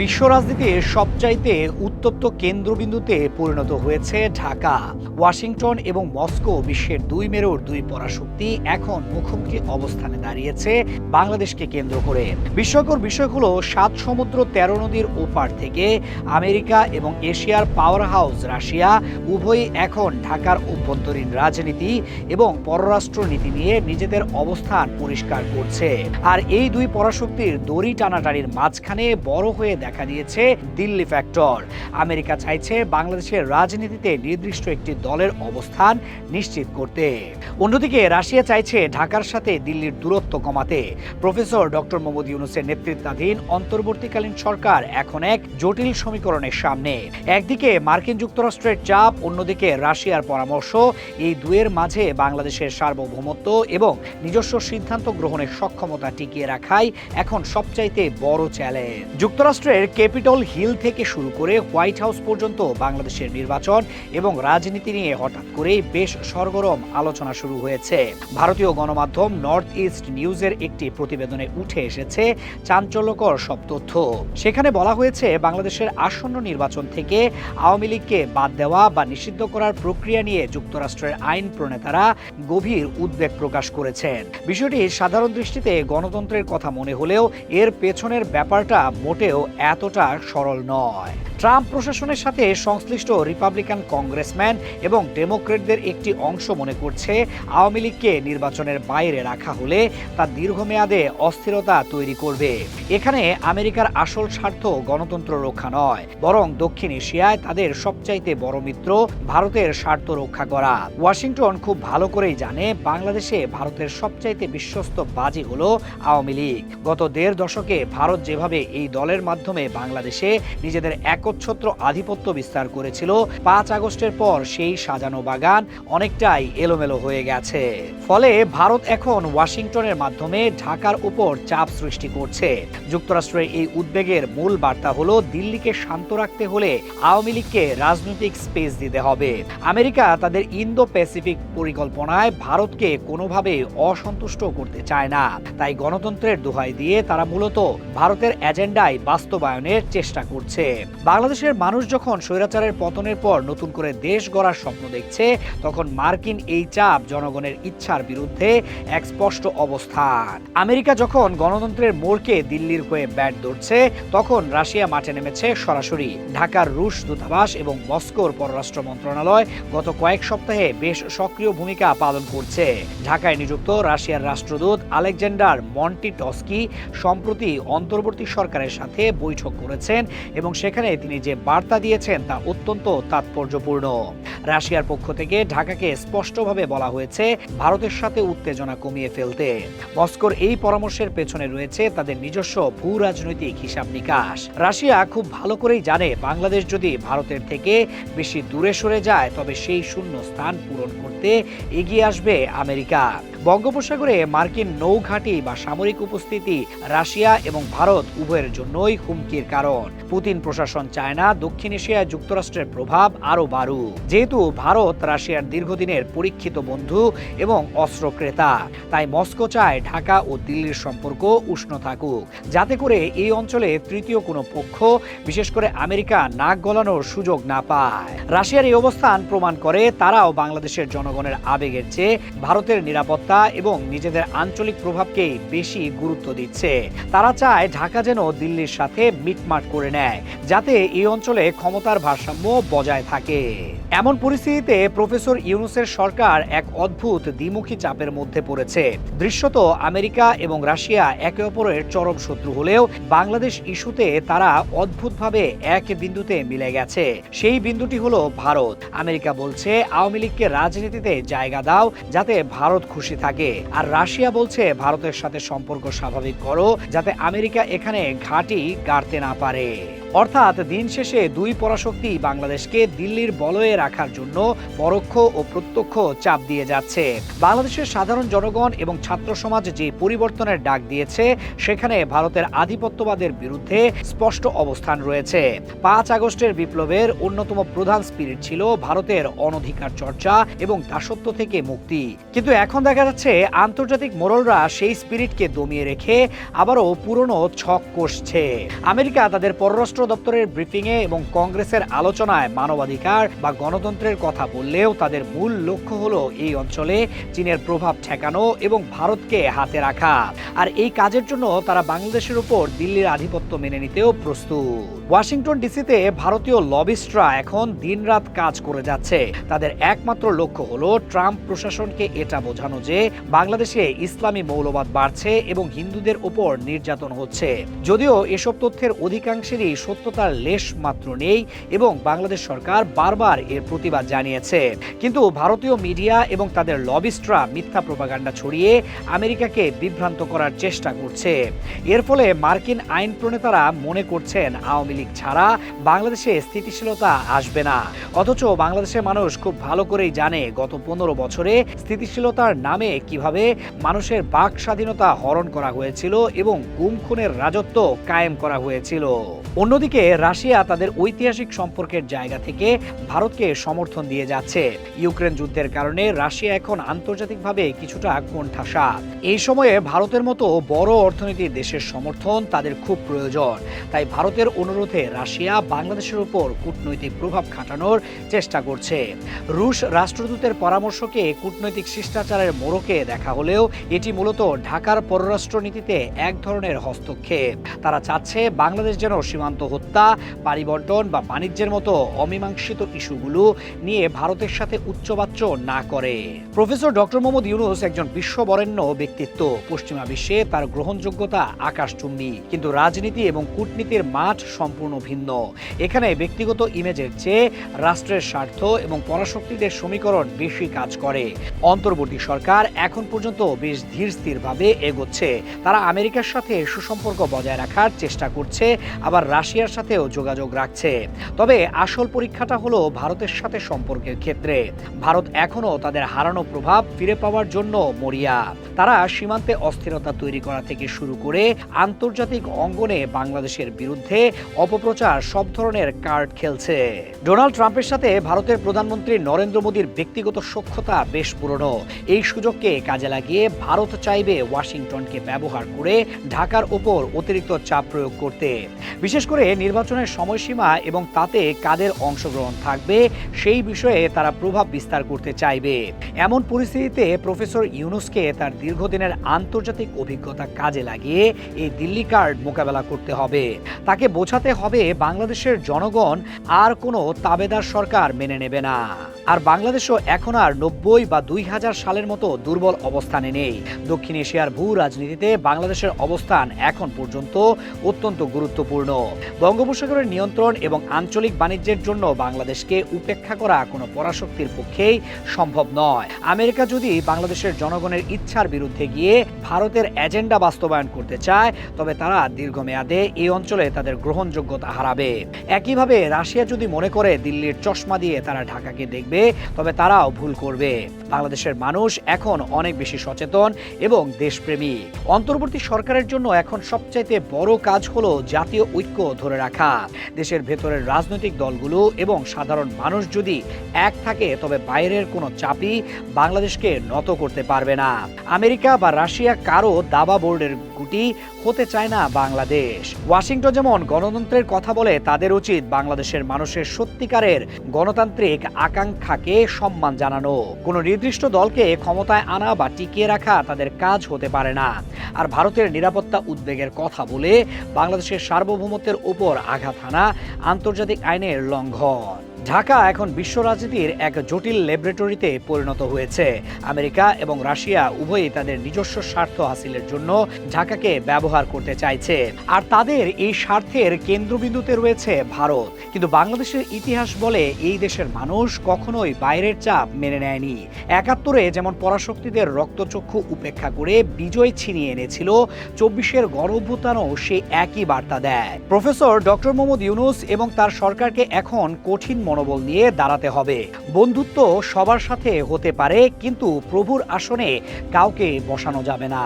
বিশ্ব রাজনীতির সবচাইতে উত্তপ্ত কেন্দ্রবিন্দুতে পরিণত হয়েছে ঢাকা, ওয়াশিংটন এবং মস্কো বিশ্বের দুই মেরুর দুই পরাশক্তি এখন মুখোমুখি অবস্থানে দাঁড়িয়েছে। বাংলাদেশকে কেন্দ্র করে। বিস্ময়কর বিষয় হলো সাত সমুদ্র তেরো নদীর ওপার থেকে আমেরিকা এবং এশিয়ার পাওয়ার হাউস রাশিয়া উভয়ই এখন ঢাকার অভ্যন্তরীণ রাজনীতি এবং পররাষ্ট্র নীতি নিয়ে নিজেদের অবস্থান পরিষ্কার করছে। আর এই দুই পরাশক্তির দড়ি টানাটানির মাঝখানে বড় হয়ে দেখা দিয়েছে দিল্লি ফ্যাক্টর। আমেরিকা চাইছে বাংলাদেশের রাজনীতিতে নির্দিষ্ট একটি দলের অবস্থান নিশ্চিত করতে। অন্যদিকে রাশিয়া চাইছে ঢাকার সাথে দিল্লির দূরত্ব কমাতে। প্রফেসর ডক্টর মোহাম্মদ ইউনুসের নেতৃত্বাধীন অন্তর্বর্তীকালীন সরকার এখন এক জটিল সমীকরণের সামনে। একদিকে মার্কিন যুক্তরাষ্ট্রের চাপ, অন্যদিকে রাশিয়ার পরামর্শ, এই দুয়ের মাঝে বাংলাদেশের সার্বভৌমত্ব এবং নিজস্ব সিদ্ধান্ত গ্রহণের সক্ষমতা টিকিয়ে রাখাই এখন সবচাইতে বড় চ্যালেঞ্জ যুক্তরাষ্ট্রের ক্যাপিটল হিল থেকে শুরু করে হোয়াইট হাউস পর্যন্ত বাংলাদেশের নির্বাচন এবং রাজনীতি নিয়ে হঠাৎ করেই বেশ সরগরম আলোচনা শুরু হয়েছে। ভারতীয় গণমাধ্যম নর্থ ইস্ট নিউজের একটি প্রতিবেদনে উঠে এসেছে চাঞ্চল্যকর সব তথ্য। সেখানে বলা হয়েছে, বাংলাদেশের আসন্ন নির্বাচন থেকে আওয়ামী লীগকে বাদ দেওয়া বা নিষিদ্ধ করার প্রক্রিয়া নিয়ে যুক্তরাষ্ট্রের আইন প্রণেতারা গভীর উদ্বেগ প্রকাশ করেছেন। বিষয়টি সাধারণ দৃষ্টিতে গণতন্ত্রের কথা মনে হলেও এর পেছনের ব্যাপারটা মোটেও এতটা সরল নয়। ট্রাম্প প্রশাসনের সাথে সংশ্লিষ্ট রিপাবলিকান কংগ্রেসম্যান এবং ডেমোক্রেটদের একটি অংশ মনে করছে, আওয়ামী লীগকে নির্বাচনের বাইরে রাখা হলে তা দীর্ঘমেয়াদে অস্থিরতা তৈরি করবে। এখানে আমেরিকার আসল স্বার্থ গণতন্ত্র রক্ষা নয়, বরং দক্ষিণ এশিয়ায় তাদের সবচাইতে বড় মিত্র ভারতের স্বার্থ রক্ষা করা। ওয়াশিংটন খুব ভালো করেই জানে, বাংলাদেশে ভারতের সবচাইতে বিশ্বস্ত বাজি হলো আওয়ামী লীগ। গত দেড় দশকে ভারত যেভাবে এই দলের মাধ্যমে বাংলাদেশে নিজেদের একচ্ছত্র আধিপত্য বিস্তার করেছিল, পাঁচ আগস্টের পর সেই সাজানো বাগান অনেকটাই এলোমেলো হয়ে গেছে। ফলে ভারত এখন ওয়াশিংটনের মাধ্যমে ঢাকার উপর চাপ সৃষ্টি করছে। যুক্তরাষ্ট্রের এই উদ্বেগের মূল বার্তা হলো দিল্লিকে শান্ত রাখতে হলে আওয়ামী লীগকে রাজনৈতিক স্পেস দিতে হবে। আমেরিকা তাদের ইন্দো প্যাসিফিক পরিকল্পনায় ভারতকে কোনোভাবে অসন্তুষ্ট করতে চায় না। তাই গণতন্ত্রের দোহাই দিয়ে তারা মূলত ভারতের এজেন্ডায় বাস্তবায়নের চেষ্টা করছে। বাংলাদেশের মানুষ যখন স্বৈরাচারের পতনের পর নতুন করে দেশ গড়ার স্বপ্ন দেখছে, তখন মার্কিন এই চাপ জনগণের ইচ্ছার বিরুদ্ধে এক স্পষ্ট অবস্থান। আমেরিকা যখন গণতন্ত্রের মোড়কে দিল্লির হয়ে ব্যাট ধরছে, তখন রাশিয়া মাঠে নেমেছে সরাসরি। ঢাকার রুশ দূতাবাস এবং মস্কোর পররাষ্ট্র মন্ত্রণালয় গত কয়েক সপ্তাহে বেশ সক্রিয় ভূমিকা পালন করছে। ঢাকায় নিযুক্ত রাশিয়ার রাষ্ট্রদূত আলেকজান্ডার মন্টি টস্কি সম্প্রতি অন্তর্বর্তী সরকারের সাথে বৈঠক করেছেন এবং সেখানে তিনি যে বার্তা দিয়েছেন তা অত্যন্ত তাৎপর্যপূর্ণ। রাশিয়ার পক্ষ থেকে ঢাকাকে স্পষ্টভাবে বলা হয়েছে, ভারতের সাথে উত্তেজনা কমিয়ে ফেলতে। মস্কোর এই পরামর্শের পেছনে রয়েছে তাদের নিজস্ব ভূ রাজনৈতিক হিসাব নিকাশ। রাশিয়া খুব ভালো করেই জানে, বাংলাদেশ যদি ভারতের থেকে বেশি দূরে সরে যায়, তবে সেই শূন্য স্থান পূরণ করতে এগিয়ে আসবে আমেরিকা। বঙ্গোপসাগরে মার্কিন নৌঘাঁটি বা সামরিক উপস্থিতি রাশিয়া এবং ভারত উভয়ের জন্যই হুমকির কারণ। পুতিন প্রশাসন চায় না দক্ষিণ এশিয়ায় যুক্তরাষ্ট্রের প্রভাব আরও বাড়ুক। যেহেতু ভারত রাশিয়ার দীর্ঘদিনের পরীক্ষিত বন্ধু এবং অস্ত্র ক্রেতা, তাই মস্কো চায় ঢাকা ও দিল্লির সম্পর্ক উষ্ণ থাকুক। যাতে করে এই অঞ্চলে তৃতীয় কোনো পক্ষ, বিশেষ করে আমেরিকা, নাক গলানোর সুযোগ না পায়। রাশিয়ার এই অবস্থান প্রমাণ করে তারাও বাংলাদেশের জনগণের আবেগের চেয়ে ভারতের নিরাপত্তা এবং নিজেদের আঞ্চলিক প্রভাবকে বেশি গুরুত্ব দিচ্ছে। তারা চায় ঢাকা যেন দিল্লির সাথে মিটমাট করে নেয়, যাতে এই অঞ্চলে ক্ষমতার ভারসাম্য বজায় থাকে। এমন পরিস্থিতিতে প্রফেসর ইউনুসের সরকার এক অদ্ভুত দ্বিমুখী চাপের মধ্যে পড়েছে। দৃশ্যত আমেরিকা এবং রাশিয়া একে অপরের চরম শত্রু হলেও বাংলাদেশ ইস্যুতে তারা অদ্ভুতভাবে এক বিন্দুতে মিলে গেছে। সেই বিন্দুটি হলো ভারত। আমেরিকা বলছে, আওয়ামী লীগকে রাজনীতিতে জায়গা দাও, যাতে ভারত খুশি থাকে। আর রাশিয়া বলছে, ভারতের সাথে সম্পর্ক স্বাভাবিক করো, যাতে আমেরিকা এখানে ঘাঁটি গাড়তে না পারে। অর্থাৎ দিন শেষে দুই পরাশক্তি বাংলাদেশকে দিল্লির বলয়ে রাখার জন্য পরোক্ষ ও প্রত্যক্ষ চাপ দিয়ে যাচ্ছে। বাংলাদেশের সাধারণ জনগণ এবং ছাত্র সমাজ যে পরিবর্তনের ডাক দিয়েছে, সেখানে ভারতের আধিপত্যবাদের বিরুদ্ধে স্পষ্ট অবস্থান রয়েছে। পাঁচ আগস্টের বিপ্লবের অন্যতম প্রধান স্পিরিট ছিল ভারতের অনধিকার চর্চা এবং দাসত্ব থেকে মুক্তি। কিন্তু এখন দেখা যাচ্ছে আন্তর্জাতিক মোরলরা সেই স্পিরিটকে দমিয়ে রেখে আবারও পুরনো ছক কষছে। আমেরিকা তাদের পররাষ্ট্র দপ্তরের ব্রিফিংয়ে এবং কংগ্রেসের আলোচনায় মানবাধিকার বা গণতন্ত্রের কথা বললেও তাদের মূল লক্ষ্য হলো এই অঞ্চলে চীনের প্রভাব ঠেকানো এবং ভারতকে হাতে রাখা। আর এই কাজের জন্য তারা বাংলাদেশের উপর দিল্লির আধিপত্য মেনে নিতেও প্রস্তুত। ওয়াশিংটন ডিসিতে ভারতীয় লবিস্টরা এখন দিনরাত কাজ করে যাচ্ছে। তাদের একমাত্র লক্ষ্য হলো ট্রাম্প প্রশাসনকে এটা বোঝানো যে বাংলাদেশে ইসলামী মৌলবাদ বাড়ছে এবং হিন্দুদের উপর নির্যাতন হচ্ছে। যদিও এসব তথ্যের অধিকাংশেরই সত্যতার লেশ মাত্র নেই এবং বাংলাদেশ সরকার বারবার এর প্রতিবাদ জানিয়েছে। কিন্তু ভারতীয় মিডিয়া এবং তাদের লবিস্টরা মিথ্যা প্রপাগান্ডা ছড়িয়ে আমেরিকাকে বিভ্রান্ত করার চেষ্টা করছে। এর ফলে মার্কিন আইন প্রণেতারা মনে করছেন আওয়ামী লীগ ছাড়া বাংলাদেশে স্থিতিশীলতা আসবে না। অথচ বাংলাদেশের মানুষ খুব ভালো করেই জানে গত পনেরো বছরে স্থিতিশীলতার নামে কীভাবে মানুষের বাক স্বাধীনতা হরণ করা হয়েছিল এবং গুম খুনের রাজত্ব কায়েম করা হয়েছিল। অন্যদিকে, রাশিয়া তাদের ঐতিহাসিক সম্পর্কের জায়গা থেকে ভারতকে সমর্থন দিয়ে যাচ্ছে। ইউক্রেন যুদ্ধের কারণে রাশিয়া এখন আন্তর্জাতিকভাবে কিছুটা কোণঠাসা। এই সময়ে ভারতের মতো বড় অর্থনীতির দেশের সমর্থন তাদের খুব প্রয়োজন। তাই ভারতের অনুরোধে রাশিয়া বাংলাদেশের উপর কূটনৈতিক প্রভাব খাটানোর চেষ্টা করছে। রুশ রাষ্ট্রদূতের পরামর্শকে কূটনৈতিক শিষ্টাচারের মোড়কে দেখা হলেও এটি মূলত ঢাকার পররাষ্ট্রনীতিতে এক ধরনের হস্তক্ষেপ। তারা চাচ্ছে বাংলাদেশ যেন সীমান্ত হত্যা পারিবর্তন বা বাণিজ্যের মতো অমীমাংসিত ইস্যুগুলো নিয়ে ভারতের সাথে উচ্চবাচ্য না করে। প্রফেসর ডক্টর মোহাম্মদ ইউনুস একজন বিশ্ববরেণ্য ব্যক্তিত্ব। পশ্চিমা বিশ্বে তার গ্রহণযোগ্যতা আকাশচুম্বী। কিন্তু রাজনীতি এবং কূটনীতির মাঠ সম্পূর্ণ ভিন্ন। এখানে ব্যক্তিগত ইমেজের চেয়ে রাষ্ট্রের স্বার্থ এবং পরাশক্তিদের সমীকরণ বেশি কাজ করে। অন্তর্বর্তী সরকার এখন পর্যন্ত বেশ ধীর স্থিরভাবে এগোচ্ছে। তারা আমেরিকার সাথে সুসম্পর্ক বজায় রাখার চেষ্টা করছে, আবার রাশিয়ার সাথেও যোগাযোগ রাখছে। তবে আসল পরীক্ষাটা হলো ভারতের সাথে সম্পর্কের ক্ষেত্রে। ভারত এখনও তাদের হারানো প্রভাব ফিরে পাওয়ার জন্য মরিয়া। তারা সীমান্তে অস্থিরতা তৈরি করা থেকে শুরু করে আন্তর্জাতিক অঙ্গনে বাংলাদেশের বিরুদ্ধে অপপ্রচার সব ধরনের কার্ড খেলছে। ডোনাল্ড ট্রাম্পের সাথে ভারতের প্রধানমন্ত্রী নরেন্দ্র মোদীর ব্যক্তিগত সখ্যতা বেশ পুরনো। এই সুযোগকে কাজে লাগিয়ে ভারত চাইবে ওয়াশিংটনকে ব্যবহার করে ঢাকার ওপর অতিরিক্ত চাপ প্রয়োগ করতে। বিশেষ করে নির্বাচনের সময়সীমা এবং তাতে কাদের অংশগ্রহণ থাকবে, সেই বিষয়ে তারা প্রভাব বিস্তার করতে চাইবে। এমন পরিস্থিতিতে প্রফেসর ইউনুসকে তার দীর্ঘদিনের আন্তর্জাতিক অভিজ্ঞতা কাজে লাগিয়ে এই দিল্লি কার্ড মোকাবেলা করতে হবে। তাকে বোঝাতে হবে বাংলাদেশের জনগণ আর কোনো তাবেদার সরকার মেনে নেবে না। আর বাংলাদেশও এখন আর নব্বই বা দুই হাজার সালের মতো দুর্বল অবস্থানে নেই। দক্ষিণ এশিয়ার ভূ রাজনীতিতে বাংলাদেশের অবস্থান এখন পর্যন্ত অত্যন্ত গুরুত্বপূর্ণ। বঙ্গোপসাগরের নিয়ন্ত্রণ এবং আঞ্চলিক বাণিজ্যের জন্য বাংলাদেশকে উপেক্ষা করা কোনো পরাশক্তির পক্ষেই সম্ভব নয়। আমেরিকা যদি বাংলাদেশের জনগণের ইচ্ছার বিরুদ্ধে গিয়ে ভারতের এজেন্ডা বাস্তবায়ন করতে চায়, তবে তারা দীর্ঘমেয়াদে এই অঞ্চলে তাদের গ্রহণযোগ্যতা হারাবে। একইভাবে রাশিয়া যদি মনে করে দিল্লির চশমা দিয়ে তারা ঢাকাকে দেখবে, তবে তারাও ভুল করবে। বাংলাদেশের মানুষ এখন অনেক বেশি সচেতন এবং দেশপ্রেমী অন্তর্বর্তী সরকারের জন্য এখন সবচাইতে বড় কাজ হলো জাতীয় ঐক্য ধরে রাখা। দেশের ভেতরের রাজনৈতিক দলগুলো এবং সাধারণ মানুষ যদি এক থাকে, তবে বাইরের কোনো চাপই বাংলাদেশকে নত করতে পারবে না। আমেরিকা বা রাশিয়া কারও দাবা বোর্ডের গুটি হতে চায় না বাংলাদেশ। ওয়াশিংটন যেমন গণতন্ত্রের কথা বলে, তাদের উচিত বাংলাদেশের মানুষের সত্যিকারের গণতান্ত্রিক আকাঙ্ক্ষাকে সম্মান জানানো। কোনো নির্দিষ্ট দলকে ক্ষমতায় আনা বা টিকিয়ে রাখা তাদের কাজ হতে পারে না। আর ভারতের নিরাপত্তা উদ্বেগের কথা বলে, বাংলাদেশের সার্বভৌমত্বের উপর আঘাত হানা আন্তর্জাতিক আইনের লঙ্ঘন। ঢাকা এখন বিশ্ব রাজনীতির এক জটিল ল্যাবরেটরিতে পরিণত হয়েছে। আমেরিকা এবং রাশিয়া উভয়ই তাদের নিজস্ব স্বার্থ হাসিলের জন্য ঢাকাকে ব্যবহার করতে চাইছে। আর তাদের এই স্বার্থের কেন্দ্রবিন্দুতে রয়েছে ভারত। কিন্তু বাংলাদেশের ইতিহাস বলে এই দেশের মানুষ কখনোই বাইরের চাপ মেনে নেয়নি। একাত্তরে যেমন পরাশক্তিদের রক্তচক্ষু উপেক্ষা করে বিজয় ছিনিয়ে এনেছিল, চব্বিশের গণঅভ্যুত্থানও সে একই বার্তা দেয়। প্রফেসর ডক্টর মোহাম্মদ ইউনুস এবং তার সরকারকে এখন কঠিন মনোবল নিয়ে দাঁড়াতে হবে। বন্ধুত্ব সবার সাথে হতে পারে, কিন্তু প্রভুর আসনে কাউকে বসানো যাবে না।